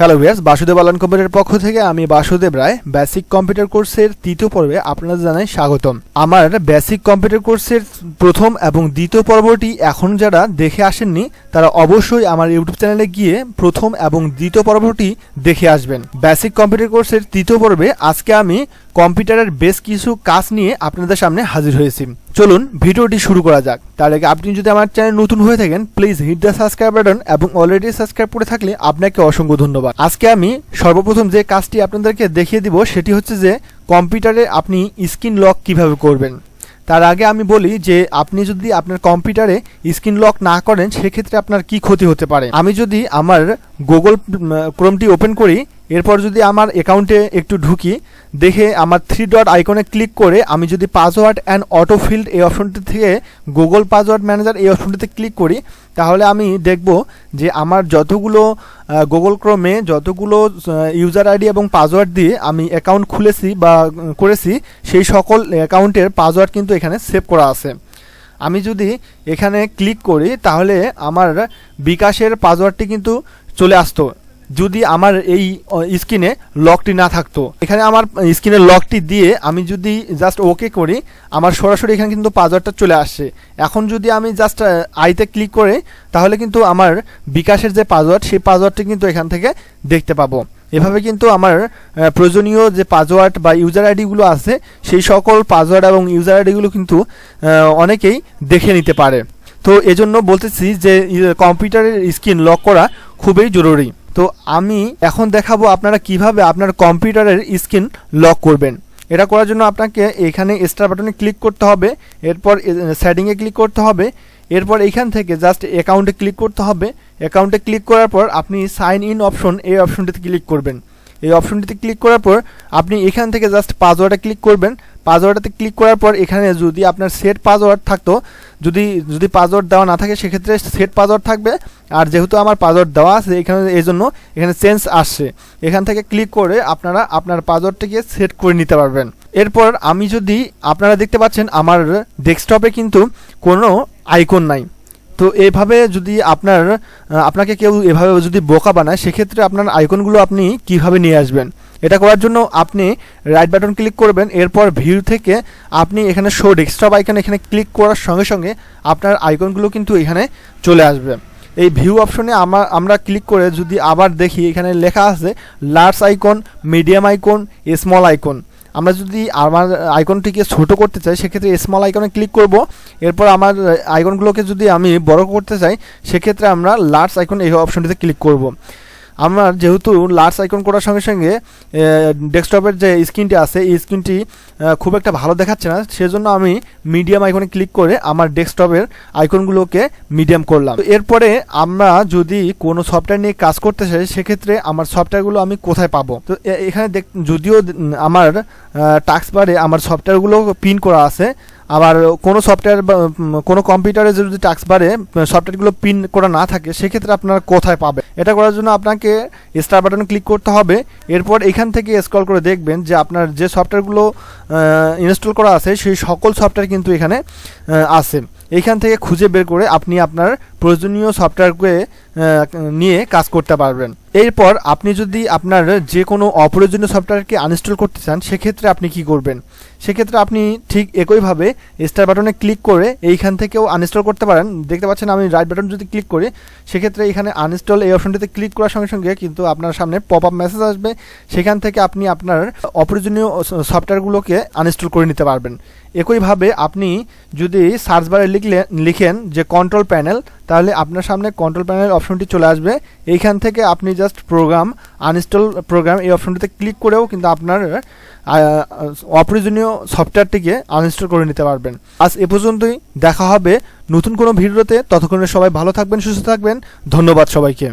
Hello viewers, Basudeb আলান কম্পিউটারের পক্ষ থেকে আমি বাসুদেব রায়। বেসিক কম্পিউটার কোর্সের তৃতীয় পর্বে আপনাদের জানাই স্বাগতম। আমার বেসিক কম্পিউটার কোর্সের প্রথম এবং দ্বিতীয় পর্বটি এখন যারা দেখে আসেননি, তারা অবশ্যই আমার ইউটিউব চ্যানেলে গিয়ে প্রথম এবং দ্বিতীয় পর্বটি দেখে আসবেন। বেসিক কম্পিউটার কোর্সের তৃতীয় পর্বে আজকে আমি কম্পিউটারের বেশ কিছু কাজ নিয়ে আপনাদের সামনে হাজির হয়েছি। চলুন, ভিডিওটি শুরু করা যাক। তার আগে আপনি যদি আমার চ্যানেল নতুন হয়ে থাকেন, please hit the subscribe button এবং অলরেডি সাবস্ক্রাইব করে থাকলে আপনাকে অসংখ্য ধন্যবাদ। আজকে আমি সর্বপ্রথম যে কাজটি আপনাদেরকে দেখিয়ে দিব, সেটি হচ্ছে যে কম্পিউটারে আপনি স্ক্রিন লক কীভাবে করবেন। তার আগে আমি বলি যে আপনি যদি আপনার কম্পিউটারে স্ক্রিন লক না করেন, সেক্ষেত্রে আপনার কি ক্ষতি হতে পারে? আমি যদি আমার গুগল ক্রোমটি ওপেন করি এরপর যদি আমার অ্যাকাউন্টে একটু ঢুকি, দেখে আমার থ্রি ডট আইকনে ক্লিক করে আমি যদি পাসওয়ার্ড অ্যান্ড অটো ফিল্ড এই অপশনটি থেকে গুগল পাসওয়ার্ড ম্যানেজার এই অপশনটিতে ক্লিক করি, তাহলে আমি দেখব যে আমার যতগুলো গুগল ক্রোমে যতগুলো ইউজার আইডি এবং পাসওয়ার্ড দিয়ে আমি অ্যাকাউন্ট খুলেছি বা করেছি, সেই সকল অ্যাকাউন্টের পাসওয়ার্ড কিন্তু এখানে সেভ করা আছে। আমি যদি এখানে ক্লিক করি, তাহলে আমার বিকাশের পাসওয়ার্ডটি কিন্তু চলে আসতো। যদি আমার এই স্ক্রিনে লকটি না থাকতো। এখানে আমার স্ক্রিনের লকটি দিয়ে আমি যদি জাস্ট ওকে করি, আমার সরাসরি এখানে কিন্তু পাসওয়ার্ডটা চলে আসছে এখন যদি আমি জাস্ট আইতে ক্লিক করে, তাহলে কিন্তু আমার বিকাশের যে পাসওয়ার্ড সেই পাসওয়ার্ডটি কিন্তু এখান থেকে দেখতে পাবো। এভাবে কিন্তু আমার প্রয়োজনীয় যে পাসওয়ার্ড বা ইউজার আইডিগুলো আছে, সেই সকল পাসওয়ার্ড এবং ইউজার আইডিগুলো কিন্তু অনেকেই দেখে নিতে পারে। তো এজন্য বলতেছি যে কম্পিউটারের স্ক্রিন লক করা খুবই জরুরি। তো আমি এখন দেখাবো আপনারা কীভাবে আপনার কম্পিউটারের স্ক্রিন লক করবেন। এটা করার জন্য আপনাকে এখানে স্টার বাটনে ক্লিক করতে হবে, এরপর সেটিংয়ে ক্লিক করতে হবে, এরপর এইখান থেকে জাস্ট অ্যাকাউন্টে ক্লিক করতে হবে। অ্যাকাউন্টে ক্লিক করার পর আপনি সাইন ইন অপশন এই অপশনটিতে ক্লিক করবেন। এই অপশনটিতে ক্লিক করার পর আপনি এখান থেকে জাস্ট পাসওয়ার্ডে ক্লিক করবেন। পাসওয়ার্ডে ক্লিক করার পর এখানে যদি আপনার সেট পাসওয়ার্ড থাকতো, যদি যদি পাসওয়ার্ড দেওয়া না থাকে, সেক্ষেত্রে সেট পাসওয়ার্ড থাকবে। আর যেহেতু আমার পাসওয়ার্ড দেওয়া আছে এখানে এই জন্য এখানে চেঞ্জ আসছে। এখান থেকে ক্লিক করে আপনারা আপনার পাসওয়ার্ডটিকে সেট করে নিতে পারবেন। এরপর আমি যদি আপনারা দেখতে পাচ্ছেন আমার ডেস্কটপে কিন্তু কোনো আইকন নাই। তো এভাবে যদি আপনার আপনাকে কেউ এভাবে যদি বোকা বানায়, সেক্ষেত্রে আপনার আইকনগুলো আপনি কীভাবে নিয়ে আসবেন? এটা করার জন্য আপনি রাইট বাটন ক্লিক করবেন। এরপর ভিউ থেকে আপনি এখানে শো ডেস্কটপ আইকন এখানে ক্লিক করার সঙ্গে সঙ্গে আপনার আইকনগুলো কিন্তু এখানে চলে আসবে। এই ভিউ অপশনে আমার আমরা ক্লিক করে যদি আবার দেখি, এখানে লেখা আছে large icon medium icon small icon আমরা যদি আমার আইকনটিকে ছোট করতে চাই, সেক্ষেত্রে স্মল আইকনে ক্লিক করব। এরপর আমার আইকনগুলোকে যদি আমি বড় করতে চাই, সেক্ষেত্রে আমরা লার্জ আইকন এই অপশনটিতে ক্লিক করব। আমার যেহেতু লার্জ আইকন করার সঙ্গে সঙ্গে ডেস্কটপের যে স্ক্রিনটি আছে, এই স্ক্রিনটি খুব একটা ভালো দেখাচ্ছে না। সেজন্য আমি মিডিয়াম আইকনে ক্লিক করে আমার ডেস্কটপের আইকনগুলোকে মিডিয়াম করলাম। এরপরে আমরা যদি কোনো সফটওয়্যার নিয়ে কাজ করতে চাই, সেক্ষেত্রে আমার সফটওয়্যারগুলো আমি কোথায় পাবো? তো এখানে দেখ, যদিও আমার টাক্স বারে আমার সফটওয়্যারগুলো পিন করা আছে, আবার কোনো সফটওয়্যার কোনো কম্পিউটারে যদি টাক্স বারে সফটওয়্যারগুলো পিন করা না থাকে, সেক্ষেত্রে আপনারা কোথায় পাবে এটা করার জন্য আপনাকে স্টার বাটন ক্লিক করতে হবে। এরপর এখান থেকে স্ক্রল করে দেখবেন যে আপনার যে সফটওয়্যারগুলো ইনস্টল করা আছে, সেই সকল সফটওয়্যার কিন্তু এখানে আছে। এইখান থেকে খুঁজে বের করে আপনি আপনার প্রয়োজনীয় সফটওয়্যারকে নিয়ে কাজ করতে পারবেন। এরপর আপনি যদি আপনার যে কোনো অপ্রয়োজনীয় সফটওয়্যারকে আনইনস্টল করতে চান, সেক্ষেত্রে আপনি কি করবেন? সেক্ষেত্রে আপনি ঠিক একইভাবে স্টার বাটনে ক্লিক করে এইখান থেকেও আনইনস্টল করতে পারেন। দেখতে পাচ্ছেন আমি রাইট বাটন যদি ক্লিক করি, সেক্ষেত্রে এখানে আনইনস্টল এই অপশনটিতে ক্লিক করার সঙ্গে সঙ্গে কিন্তু আপনার সামনে পপ আপ মেসেজ আসবে। সেখান থেকে আপনি আপনার অপ্রয়োজনীয় সফটওয়্যারগুলোকে আনইনস্টল করে নিতে পারবেন। একইভাবে আপনি যদি সার্চ বারে লিখলে, লিখেন যে কন্ট্রোল প্যানেল তাহলে আপনার সামনে কন্ট্রোল প্যানেল অপশনটি চলে আসবে। এইখান থেকে আপনি জাস্ট প্রোগ্রাম আনইনস্টল প্রোগ্রাম এই অপশনটিতে ক্লিক করেও কিন্তু আপনার অপ্রয়োজনীয় সফটওয়্যারটিকে আনইনস্টল করে নিতে পারবেন। আজ এ পর্যন্তই। দেখা হবে নতুন কোনো ভিডিওতে। ততক্ষণে সবাই ভালো থাকবেন, সুস্থ থাকবেন। ধন্যবাদ সবাইকে।